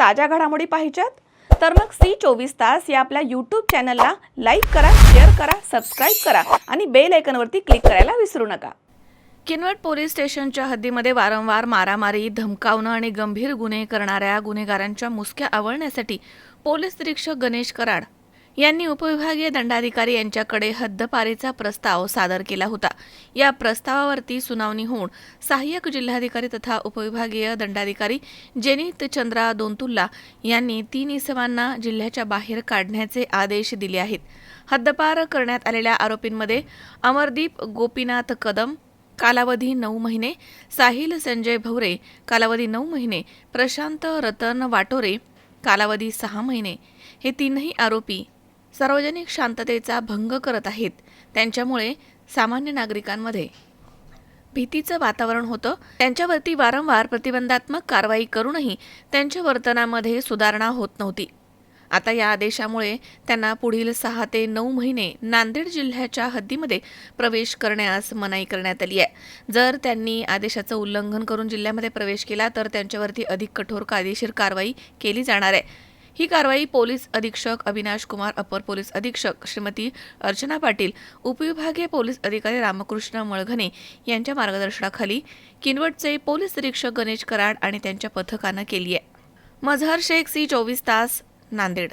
ताज्या घडामोडी पाहिजेत? तर मग सी चोवीस तास या आपल्या यूट्यूब चॅनलला लाईक करा शेअर करा सबस्क्राईब करा आणि बेल आयकनवरती क्लिक करायला विसरू नका. किनवट पोलीस स्टेशनच्या हद्दीमध्ये वारंवार मारामारी धमकावणं आणि गंभीर गुन्हे करणाऱ्या गुन्हेगारांच्या मुसक्या आवळण्यासाठी पोलीस निरीक्षक गणेश कराड यांनी उपविभागीय दंडाधिकारी यांच्याकडे हद्दपारीचा प्रस्ताव सादर केला होता. या प्रस्तावावरती सुनावणी होऊन सहाय्यक जिल्हाधिकारी तथा उपविभागीय दंडाधिकारी जेनित चंद्रा दोंतुल्ला यांनी तीन इसमांना जिल्ह्याच्या बाहेर काढण्याचे आदेश दिले आहेत. हद्दपार करण्यात आलेल्या आरोपींमध्ये अमरदीप गोपीनाथ कदम कालावधी नऊ महिने साहिल संजय भवरे कालावधी नऊ महिने प्रशांत रतन वाटोरे कालावधी सहा महिने. हे तीनही आरोपी सार्वजनिक शांततेचा भंग करत आहेत त्यांच्यामुळे सामान्य नागरिकांमध्ये. भीतीचं वातावरण होतं. त्यांच्यावरती वारंवार प्रतिबंधात्मक कारवाई करूनही त्यांच्या वर्तनामध्ये सुधारणा होत नव्हती. आता या आदेशामुळे त्यांना पुढील सहा ते नऊ महिने नांदेड जिल्ह्याच्या हद्दीमध्ये प्रवेश करण्यास मनाई करण्यात आली आहे. जर त्यांनी आदेशाचं उल्लंघन करून जिल्ह्यामध्ये प्रवेश केला तर त्यांच्यावरती अधिक कठोर कायदेशीर कारवाई केली जाणार आहे. ही कारवाई पोलीस अधीक्षक अविनाश कुमार अपर पोलीस अधीक्षक श्रीमती अर्चना पाटील उपविभागीय पोलीस अधिकारी रामकृष्ण मळघने यांच्या मार्गदर्शनाखाली किनवटचे पोलीस निरीक्षक गणेश कराड आणि त्यांच्या पथकानं केली आहे. मझहर शेख सी चोवीस तास नांदेड.